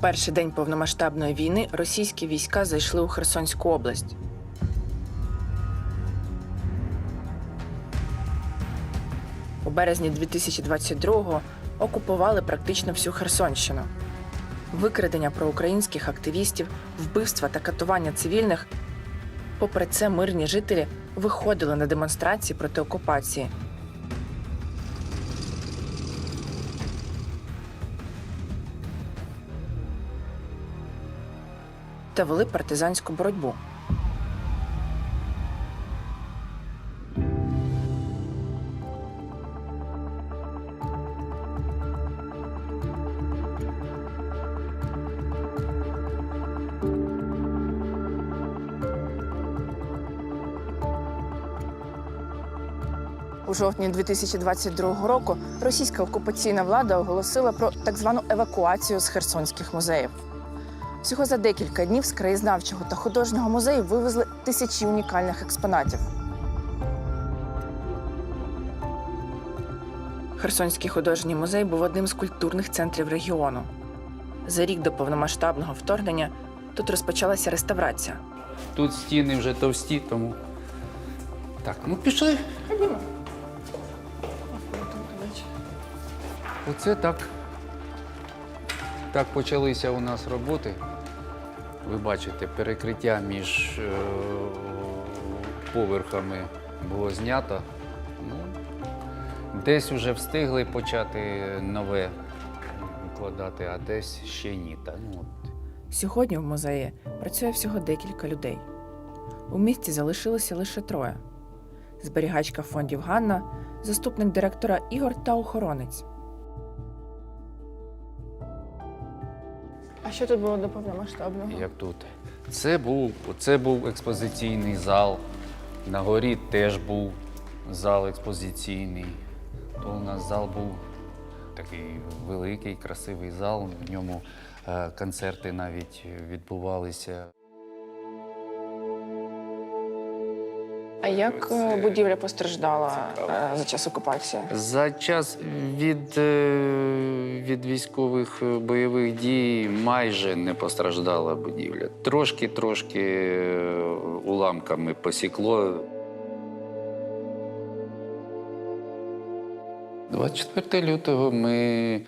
Перший день повномасштабної війни російські війська зайшли у Херсонську область. У березні 2022-го окупували практично всю Херсонщину. Викрадення проукраїнських активістів, вбивства та катування цивільних. Попри це, мирні жителі виходили на демонстрації проти окупації. Та вели партизанську боротьбу. У жовтні 2022 року російська окупаційна влада оголосила про так звану евакуацію з херсонських музеїв. Всього за декілька днів з краєзнавчого та художнього музею вивезли тисячі унікальних експонатів. Херсонський художній музей був одним з культурних центрів регіону. За рік до повномасштабного вторгнення тут розпочалася реставрація. Тут стіни вже товсті, тому. Так, ну пішли. Ходімо. Оце так. Так почалися у нас роботи. Ви бачите, перекриття між е, поверхами було знято. Ну, десь вже встигли почати нове вкладати, а десь ще ні. Та, ну, от. Сьогодні в музеї працює всього декілька людей. У місті залишилося лише троє: зберігачка фондів Ганна, заступник директора Ігор та охоронець. А що тут було до повномасштабного? Як тут? Це був, це був експозиційний зал. На горі теж був зал експозиційний. То у нас зал був такий великий, красивий зал. В ньому е, концерти навіть відбувалися. А як е, будівля постраждала е, за час окупації? За час від, е, від військових бойових дій майже не постраждала будівля. Трошки-трошки е, уламками посікло. 24 лютого ми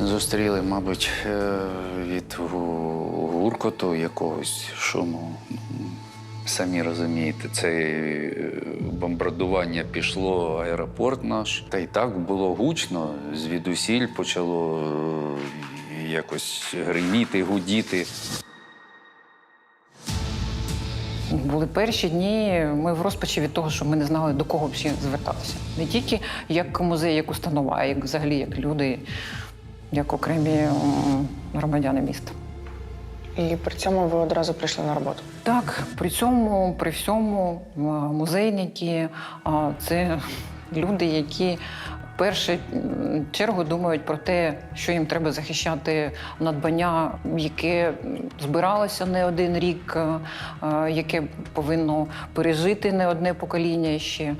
зустріли, мабуть, від гуркоту якогось шуму. Самі розумієте, це е, бомбардування пішло аеропорт наш. Та й так було гучно. Звідусіль почало е, якось гриміти, гудіти. Були перші дні. Ми в розпачі від того, що ми не знали до кого всі звертатися. Не тільки як музей, як установа, а як взагалі як люди, як окремі громадяни міста. І при цьому ви одразу прийшли на роботу. Так, при цьому, при всьому, музейники це люди, які в першу чергу думають про те, що їм треба захищати надбання, яке збиралося не один рік, яке повинно пережити не одне покоління ще.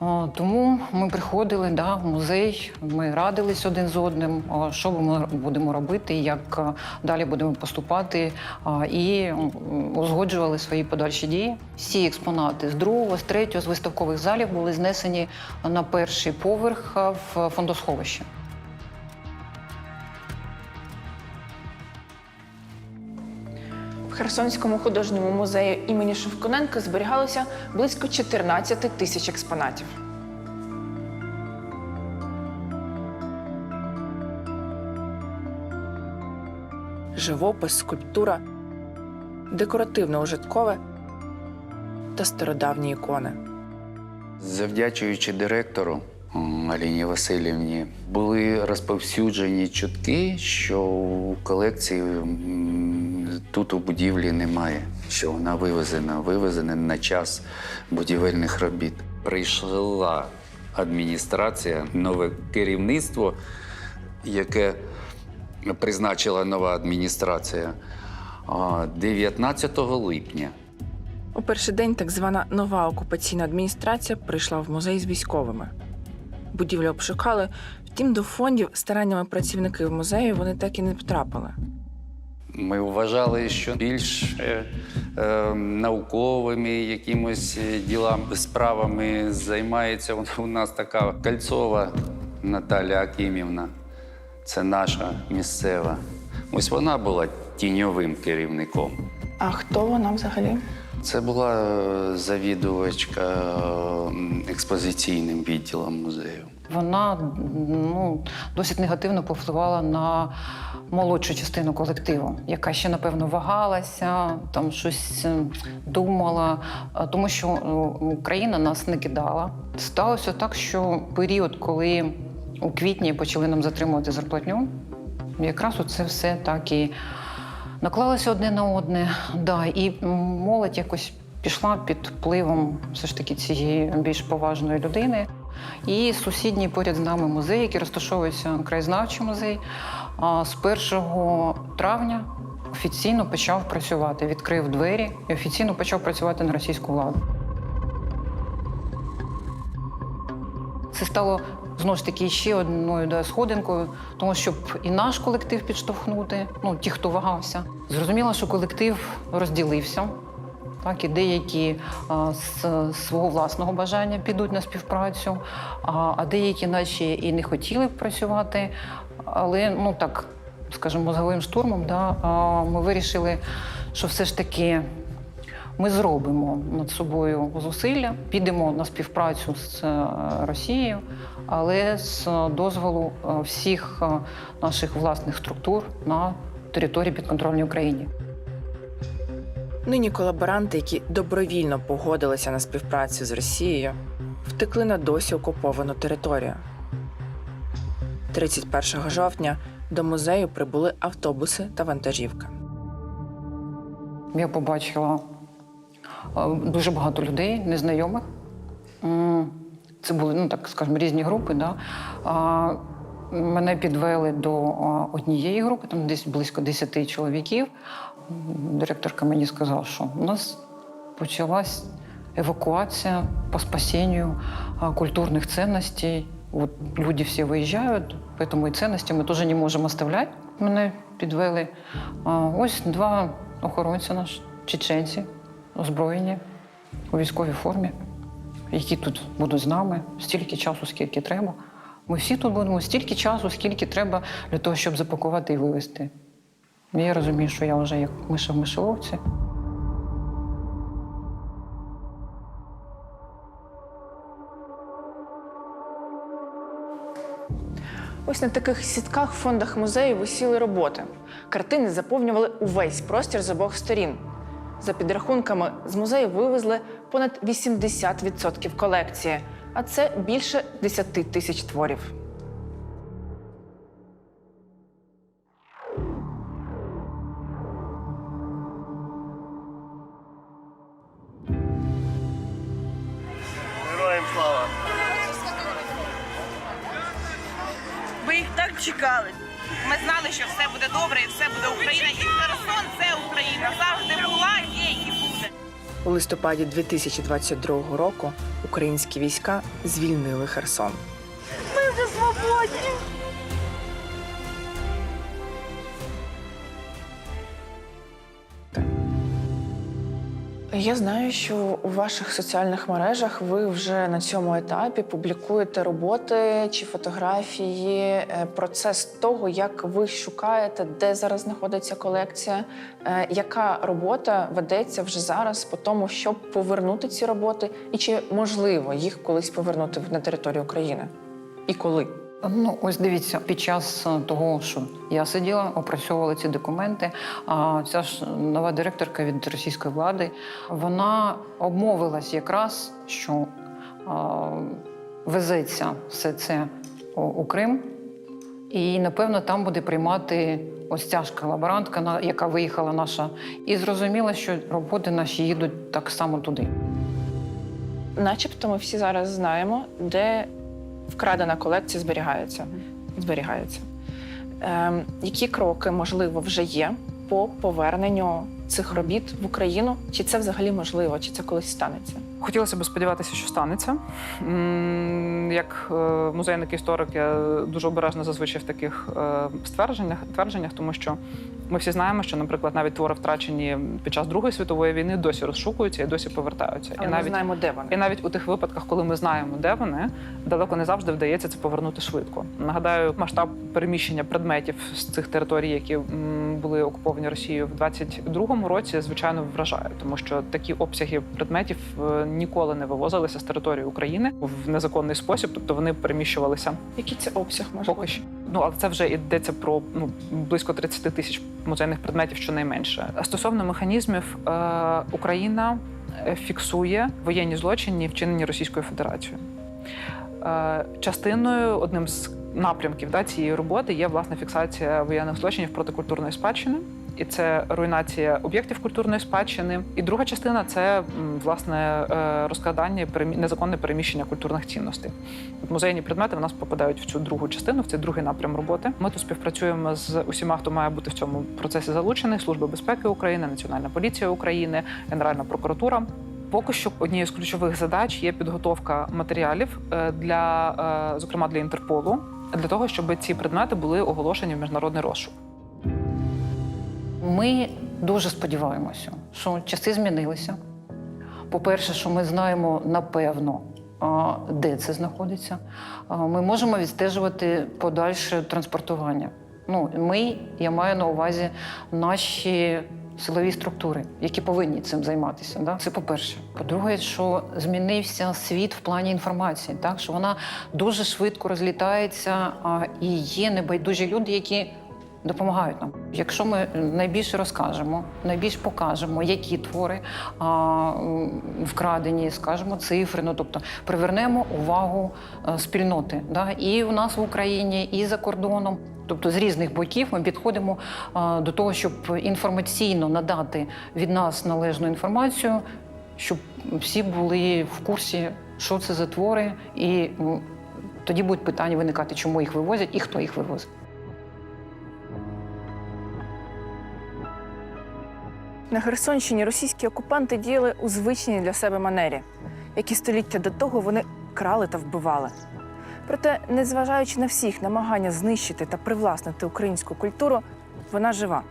О, Тому ми приходили да, в музей, ми радились один з одним, що ми будемо робити, як е, далі будемо поступати, і узгоджували свої подальші дії. Всі експонати з другого, з третього, з виставкових залів були знесені на перший поверх е, в фондосховище. Херсонському художньому музеї імені Шевкуненка зберігалося близько 14 тисяч експонатів. Живопис, скульптура, декоративно-ужиткове та стародавні ікони. Завдячуючи директору Аліні Васильівні, були розповсюджені чутки, що у колекції тут у будівлі немає, що вона вивезена, вивезена на час будівельних робіт. Прийшла адміністрація, нове керівництво, яке призначила нова адміністрація 19 липня. У перший день так звана нова окупаційна адміністрація прийшла в музей з військовими. Будівлю обшукали, втім, до фондів стараннями працівників музею вони так і не потрапили. Ми вважали, що більш е, е, науковими якимось е, ділами, справами займається у- нас така Кальцова Наталя Акімівна. Це наша місцева. Ось вона була тіньовим керівником. А хто вона взагалі? Це була е, завідувачка експозиційним відділом музею. Вона ну, досить негативно повпливала на молодшу частину колективу, яка ще, напевно, вагалася, там щось е, думала, тому що е, Україна нас не кидала. Сталося так, що період, коли у квітні почали нам затримувати зарплатню, якраз це все так і наклалося одне на одне. Да, і молодь якось пішла під впливом все ж таки цієї більш поважної людини. І сусідній поряд з нами музей, який розташовується краєзнавчий музей, з 1 травня офіційно почав працювати, відкрив двері і офіційно почав працювати на російську владу. Це стало знову ж таки ще одною да, сходинкою, тому щоб і наш колектив підштовхнути, ну ті, хто вагався. Зрозуміло, що колектив розділився. Так, і деякі з свого власного бажання підуть на співпрацю, а, деякі наче і не хотіли б працювати. Але ну так, скажімо, мозговим штурмом, да, ми вирішили, що все ж таки ми зробимо над собою зусилля, підемо на співпрацю з е, Росією, але з дозволу е, всіх е, наших власних структур на території підконтрольній Україні. Нині колаборанти, які добровільно погодилися на співпрацю з Росією, втекли на досі окуповану територію. 31 жовтня до музею прибули автобуси та вантажівка. Я побачила е, дуже багато людей, незнайомих. Це були, ну так скажімо, різні групи. Да? Мене підвели до однієї групи, там десь близько 10 чоловіків. Директорка мені сказала, що у нас почалась евакуація по спасению а, культурных ценностей. Вот люди всі виїжджають, поэтому і цінності ми теж не можемо оставляти. Мене підвели. Ось два охоронці наші, чеченці, озброєні у військовій формі, які тут будуть з нами стільки часу, скільки треба. Ми всі тут будемо стільки часу, скільки треба для того, щоб запакувати і вивезти. Я розумію, що я вже як миша в мишоловці. Ось на таких сітках в фондах музею висіли роботи. Картини заповнювали увесь простір з обох сторін. За підрахунками, з музею вивезли понад 80% колекції, а це більше 10 тисяч творів. У листопаді 2022 року українські війська звільнили Херсон. Ми вже свободні. Я знаю, що у ваших соціальних мережах ви вже на цьому етапі публікуєте роботи чи фотографії, е, процес того, як ви шукаєте, де зараз знаходиться колекція, е, яка робота ведеться вже зараз по тому, щоб повернути ці роботи, і чи можливо їх колись повернути на територію України? І коли? Ну, ось дивіться, під час е, того, що я сиділа, опрацьовувала ці документи. А ця ж нова директорка від російської влади вона обмовилась якраз, що а, везеться все це у, Крим, і напевно там буде приймати ось ця ж колаборантка, яка виїхала наша, і зрозуміла, що роботи наші їдуть так само туди. Начебто ми всі зараз знаємо, де вкрадена колекція зберігається. зберігається. Ем, які кроки, можливо, вже є по поверненню цих робіт в Україну? Чи це взагалі можливо? Чи це колись станеться? Хотілося б сподіватися, що станеться. Як е, музейник історик, я дуже обережно зазвичай в таких е, ствердженнях, твердженнях, тому що ми всі знаємо, що, наприклад, навіть твори втрачені під час Другої світової війни досі розшукуються і досі повертаються. Але і ми навіть знаємо, де вони. і навіть у тих випадках, коли ми знаємо, де вони, далеко не завжди вдається це повернути швидко. Нагадаю, масштаб переміщення предметів з цих територій, які були окуповані Росією в 22-му році, звичайно, вражає, тому що такі обсяги предметів е, ніколи не вивозилися з території України в незаконний спосіб, тобто вони переміщувалися Який це обсяг може поки що. Ну але це вже йдеться про ну близько 30 тисяч музейних предметів, щонайменше. А Стосовно механізмів, е, Україна е, фіксує воєнні злочини, вчинені Російською Федерацією. Е, частиною одним з напрямків да, цієї роботи є власне фіксація воєнних злочинів проти культурної спадщини. І це руйнація об'єктів культурної спадщини. І друга частина це власне е, розкрадання і незаконне переміщення культурних цінностей. От музейні предмети в нас попадають в цю другу частину, в цей другий напрям роботи. Ми тут співпрацюємо з усіма, хто має бути в цьому процесі залучений: Служба безпеки України, Національна поліція України, Генеральна прокуратура. Поки що однією з ключових задач є підготовка матеріалів е, для, е, зокрема для Інтерполу, для того, щоб ці предмети були оголошені в міжнародний розшук. Ми дуже сподіваємося, що часи змінилися. По-перше, що ми знаємо напевно, де це знаходиться. Ми можемо відстежувати подальше транспортування. Ну, ми, я маю на увазі наші силові структури, які повинні цим займатися. Да? Це по-перше. По-друге, що змінився світ в плані інформації, так? що вона дуже швидко розлітається, і є небайдужі люди, які допомагають нам. Якщо ми найбільше розкажемо, найбільш покажемо, які твори а, вкрадені, скажемо цифри, ну тобто привернемо увагу е, спільноти, да, і у нас в Україні, і за кордоном. Тобто з різних боків ми підходимо а, до того, щоб інформаційно надати від нас належну інформацію, щоб всі були в курсі, що це за твори, і тоді будуть питання виникати, чому їх вивозять і хто їх вивозить. На Херсонщині російські окупанти діяли у звичній для себе манері, які століття до того вони крали та вбивали. Проте, незважаючи на всіх намагання знищити та привласнити українську культуру, вона жива.